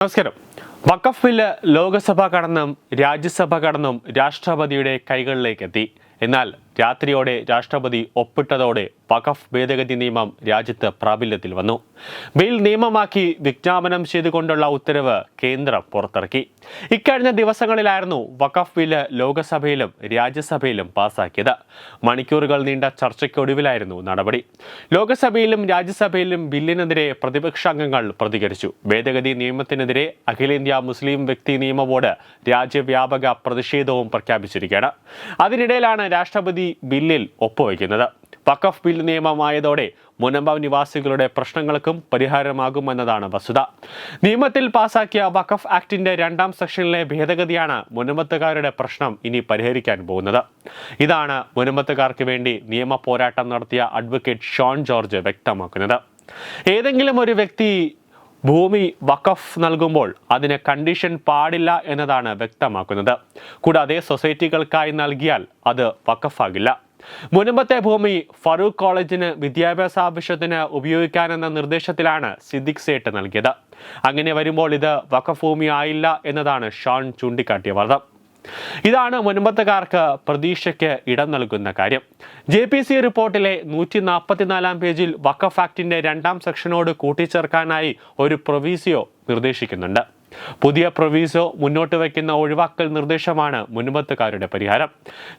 നമസ്കാരം. വഖഫ് ബില്ല് ലോകസഭ കടന്നും രാജ്യസഭ കടന്നും രാഷ്ട്രപതിയുടെ കൈകളിലേക്ക് എത്തി എന്നാൽ രാത്രിയോടെ രാഷ്ട്രപതി ഒപ്പിട്ടതോടെ വഖഫ് ഭേദഗതി നിയമം രാജ്യത്ത് പ്രാബല്യത്തിൽ വന്നു. ബിൽ നിയമമാക്കി വിജ്ഞാപനം ചെയ്തുകൊണ്ടുള്ള ഉത്തരവ് കേന്ദ്രം പുറത്തിറക്കി. ഇക്കഴിഞ്ഞ ദിവസങ്ങളിലായിരുന്നു വഖഫ് ബില്ല് ലോകസഭയിലും രാജ്യസഭയിലും പാസാക്കിയത്. മണിക്കൂറുകൾ നീണ്ട ചർച്ചയ്ക്കൊടുവിലായിരുന്നു നടപടി. ലോകസഭയിലും രാജ്യസഭയിലും ബില്ലിനെതിരെ പ്രതിപക്ഷാംഗങ്ങൾ പ്രതികരിച്ചു. ഭേദഗതി നിയമത്തിനെതിരെ അഖിലേന്ത്യാ മുസ്ലിം വ്യക്തി നിയമ ബോർഡ് രാജ്യവ്യാപക പ്രതിഷേധവും പ്രഖ്യാപിച്ചിരിക്കുകയാണ്. അതിനിടയിലാണ് രാഷ്ട്രപതി ബില്ലിൽ ഒപ്പുവയ്ക്കുന്നത്. വഖഫ് ബിൽ നിയമമായതോടെ മുനമ്പം നിവാസികളുടെ പ്രശ്നങ്ങൾക്കും പരിഹാരമാകുമെന്നതാണ് വസ്തുത. നിയമത്തിൽ പാസാക്കിയ വഖഫ് ആക്ടിന്റെ രണ്ടാം സെക്ഷനിലെ ഭേദഗതിയാണ് മുനമ്പത്തുകാരുടെ പ്രശ്നം ഇനി പരിഹരിക്കാൻ പോകുന്നത്. ഇതാണ് മുനമ്പത്തുകാർക്ക് വേണ്ടി നിയമ പോരാട്ടം നടത്തിയ അഡ്വക്കേറ്റ് ഷോൺ ജോർജ് വ്യക്തമാക്കുന്നത്. ഏതെങ്കിലും ഒരു വ്യക്തി ഭൂമി വഖഫ് നൽകുമ്പോൾ അതിന് കണ്ടീഷൻ പാടില്ല എന്നതാണ് വ്യക്തമാക്കുന്നത്. കൂടാതെ സൊസൈറ്റികൾക്കായി നൽകിയാൽ അത് വഖഫാകില്ല. മുനമ്പത്തെ ഭൂമി ഫറൂഖ് കോളേജിന് വിദ്യാഭ്യാസ ആവശ്യത്തിന് ഉപയോഗിക്കാനെന്ന നിർദ്ദേശത്തിലാണ് സിദ്ദിഖ് സേട്ട് നൽകിയത്. അങ്ങനെ വരുമ്പോൾ ഇത് വഖഫ് ഭൂമി ആയില്ല എന്നതാണ് ഷാൻ ചൂണ്ടിക്കാട്ടിയ വാദം. ഇതാണ് മുൻപത്തുകാർക്ക് പ്രതീക്ഷയ്ക്ക് ഇടം നൽകുന്ന കാര്യം. ജെ പി സി റിപ്പോർട്ടിലെ നൂറ്റി നാൽപ്പത്തിനാലാം പേജിൽ വക്കഫ് ആക്ടിന്റെ രണ്ടാം സെക്ഷനോട് കൂട്ടിച്ചേർക്കാനായി ഒരു പ്രൊവീസിയോ നിർദ്ദേശിക്കുന്നുണ്ട്. പുതിയ പ്രൊവീസോ മുന്നോട്ട് വയ്ക്കുന്ന ഒഴിവാക്കൽ നിർദ്ദേശമാണ് മുൻപത്തുകാരുടെ പരിഹാരം.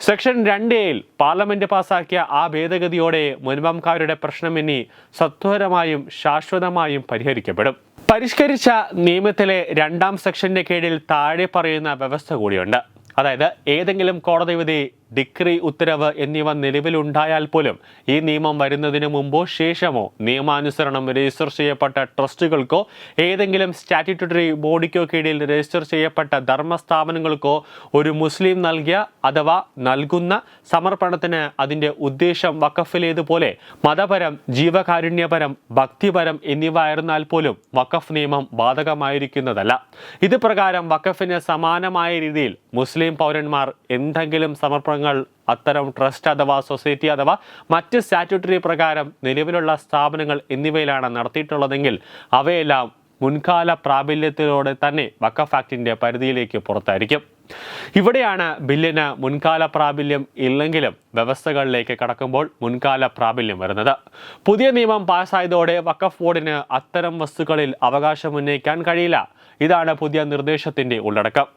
സെക്ഷൻ രണ്ട് എയിൽ പാർലമെന്റ് പാസാക്കിയ ആ ഭേദഗതിയോടെ മുൻപംകാരുടെ പ്രശ്നം ഇനി സത്വരമായും ശാശ്വതമായും പരിഹരിക്കപ്പെടും. പരിഷ്കരിച്ച നിയമത്തിലെ രണ്ടാം സെക്ഷന്റെ കീഴിൽ താഴെ പറയുന്ന വ്യവസ്ഥ കൂടിയുണ്ട്. അതായത് ഏതെങ്കിലും കോടതി വിധി ഡിക്രി ഉത്തരവ് എന്നിവ നിലവിലുണ്ടായാൽ പോലും ഈ നിയമം വരുന്നതിന് മുമ്പോ ശേഷമോ നിയമാനുസരണം രജിസ്റ്റർ ചെയ്യപ്പെട്ട ട്രസ്റ്റുകൾക്കോ ഏതെങ്കിലും സ്റ്റാറ്റ്യൂട്ടറി ബോഡിക്കോ കീഴിൽ രജിസ്റ്റർ ചെയ്യപ്പെട്ട ധർമ്മസ്ഥാപനങ്ങൾക്കോ ഒരു മുസ്ലിം നൽകിയ അഥവാ നൽകുന്ന സമർപ്പണത്തിന് അതിന്റെ ഉദ്ദേശം വക്കഫിലേതുപോലെ മതപരം ജീവകാരുണ്യപരം ഭക്തിപരം എന്നിവ ആയിരുന്നാൽ പോലും വക്കഫ് നിയമം ബാധകമായിരിക്കുന്നതല്ല. ഇത് പ്രകാരം വക്കഫിന് സമാനമായ രീതിയിൽ മുസ്ലിം പൗരന്മാർ എന്തെങ്കിലും സമർപ്പണങ്ങൾ അത്തരം ട്രസ്റ്റ് അഥവാ സൊസൈറ്റി അഥവാ മറ്റ് സ്റ്റാറ്റ്യൂട്ടറി പ്രകാരം നിലവിലുള്ള സ്ഥാപനങ്ങൾ എന്നിവയിലാണ് നടത്തിയിട്ടുള്ളതെങ്കിൽ അവയെല്ലാം മുൻകാല പ്രാബല്യത്തിലൂടെ തന്നെ വക്കഫ് ആക്ടിന്റെ പരിധിയിലേക്ക് പുറത്തായിരിക്കും. ഇവിടെയാണ് ബില്ലിന് മുൻകാല പ്രാബല്യം ഇല്ലെങ്കിലും വ്യവസ്ഥകളിലേക്ക് കടക്കുമ്പോൾ മുൻകാല പ്രാബല്യം വരുന്നത്. പുതിയ നിയമം പാസ്സായതോടെ വക്കഫ് ബോർഡിന് അത്തരം വസ്തുക്കളിൽ അവകാശം ഉന്നയിക്കാൻ കഴിയില്ല. ഇതാണ് പുതിയ നിർദ്ദേശത്തിന്റെ ഉള്ളടക്കം.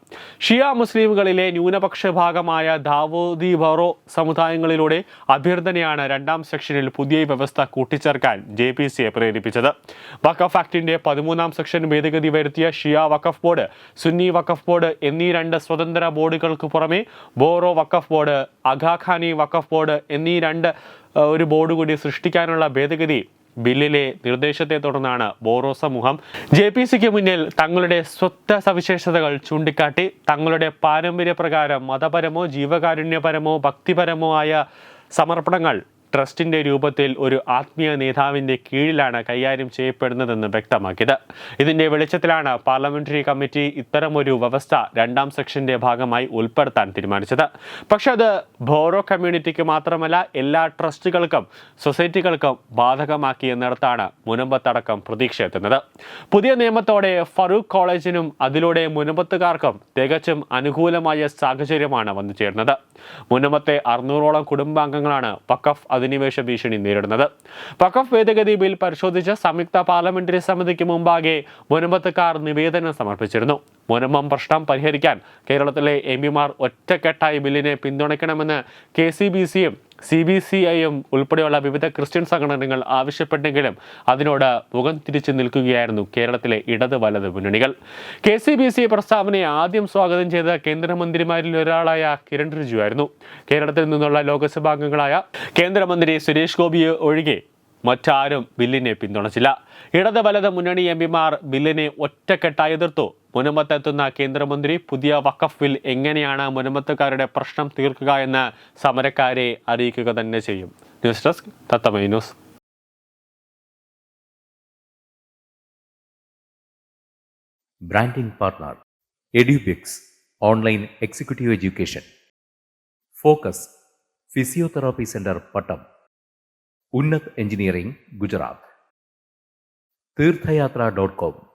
ഷിയ മുസ്ലിമുകളിലെ ന്യൂനപക്ഷ ഭാഗമായ ദാവൂദി ബറോ സമുദായങ്ങളിലൂടെ അഭ്യർത്ഥനയാണ് രണ്ടാം സെക്ഷനിൽ പുതിയ വ്യവസ്ഥ കൂട്ടിച്ചേർക്കാൻ ജെ പി സിയെ പ്രേരിപ്പിച്ചത്. വഖഫ് ആക്ടിന്റെ പതിമൂന്നാം സെക്ഷൻ ഭേദഗതി വരുത്തിയ ഷിയ വഖഫ് ബോർഡ് സുന്നി വഖഫ് ബോർഡ് എന്നീ രണ്ട് സ്വതന്ത്ര ബോർഡുകൾക്ക് പുറമെ ബോറോ വഖഫ് ബോർഡ് അഖാഖാനി വഖഫ് ബോർഡ് എന്നീ രണ്ട് ഒരു ബോർഡ് കൂടി സൃഷ്ടിക്കാനുള്ള ഭേദഗതി ബില്ലിലെ നിർദ്ദേശത്തെ തുടർന്നാണ് ബോറോ സമൂഹം ജെ പി സിക്ക് മുന്നിൽ തങ്ങളുടെ സ്വത്ത സവിശേഷതകൾ ചൂണ്ടിക്കാട്ടി തങ്ങളുടെ പാരമ്പര്യപ്രകാരം മതപരമോ ജീവകാരുണ്യപരമോ ഭക്തിപരമോ ആയ സമർപ്പണങ്ങൾ ട്രസ്റ്റിന്റെ രൂപത്തിൽ ഒരു ആത്മീയ നേതാവിന്റെ കീഴിലാണ് കൈകാര്യം ചെയ്യപ്പെടുന്നതെന്ന് വ്യക്തമാക്കിയത്. ഇതിന്റെ വെളിച്ചത്തിലാണ് പാർലമെന്ററി കമ്മിറ്റി ഇത്തരമൊരു വ്യവസ്ഥ രണ്ടാം സെക്ഷന്റെ ഭാഗമായി ഉൾപ്പെടുത്താൻ തീരുമാനിച്ചത്. പക്ഷെ അത് ബോറോ കമ്മ്യൂണിറ്റിക്ക് മാത്രമല്ല എല്ലാ ട്രസ്റ്റുകൾക്കും സൊസൈറ്റികൾക്കും ബാധകമാക്കി എന്നിടത്താണ് മുനമ്പത്തടക്കം പ്രതീക്ഷ എത്തുന്നത്. പുതിയ നിയമത്തോടെ ഫറൂഖ് കോളേജിനും അതിലൂടെ മുനമ്പത്തുകാർക്കും തികച്ചും അനുകൂലമായ സാഹചര്യമാണ് വന്നു ചേർന്നത് മുനമ്പത്തെ അറുന്നൂറോളം കുടുംബാംഗങ്ങളാണ് വഖഫ് അധിനിവേശ ഭീഷണി നേരിടുന്നത്. വഖഫ് ഭേദഗതി ബിൽ പരിശോധിച്ച സംയുക്ത പാർലമെന്ററി സമിതിക്ക് മുമ്പാകെ മുനമ്പത്തുകാർ നിവേദനം സമർപ്പിച്ചിരുന്നു. മുനമ്പം പ്രശ്നം പരിഹരിക്കാൻ കേരളത്തിലെ എം പിമാർ ഒറ്റക്കെട്ടായി ബില്ലിനെ പിന്തുണയ്ക്കണമെന്ന് കെ സി ബി സിയും സി ബി സി ഐയും ഉൾപ്പെടെയുള്ള വിവിധ ക്രിസ്ത്യൻ സംഘടനകൾ ആവശ്യപ്പെട്ടെങ്കിലും അതിനോട് മുഖം തിരിച്ചു നിൽക്കുകയായിരുന്നു കേരളത്തിലെ ഇടത് വലത് മുന്നണികൾ. കെ സി ബി സി പ്രസ്താവനയെ ആദ്യം സ്വാഗതം ചെയ്ത കേന്ദ്രമന്ത്രിമാരിൽ ഒരാളായ കിരൺ റിജു ആയിരുന്നു. കേരളത്തിൽ നിന്നുള്ള ലോക്സഭാംഗങ്ങളായ കേന്ദ്രമന്ത്രി സുരേഷ് ഗോപിയെ ഒഴികെ മറ്റാരും ബില്ലിനെ പിന്തുണച്ചില്ല. ഇടത് വലത് മുന്നണി എം പിമാർ ബില്ലിനെ ഒറ്റക്കെട്ടായി എതിർത്തു. മുനമ്പത്തെത്തുന്ന കേന്ദ്രമന്ത്രി പുതിയ വഖഫ് ബിൽ എങ്ങനെയാണ് മുനമത്തുകാരുടെ പ്രശ്നം തീർക്കുക എന്ന് സമരക്കാരെ അറിയിക്കുക തന്നെ ചെയ്യും. News desk തത്തമൈ news. Branding partner online executive education. Focus physiotherapy centre Pattom. Engineering Gujarat. തീർത്ഥയാത്ര dot com.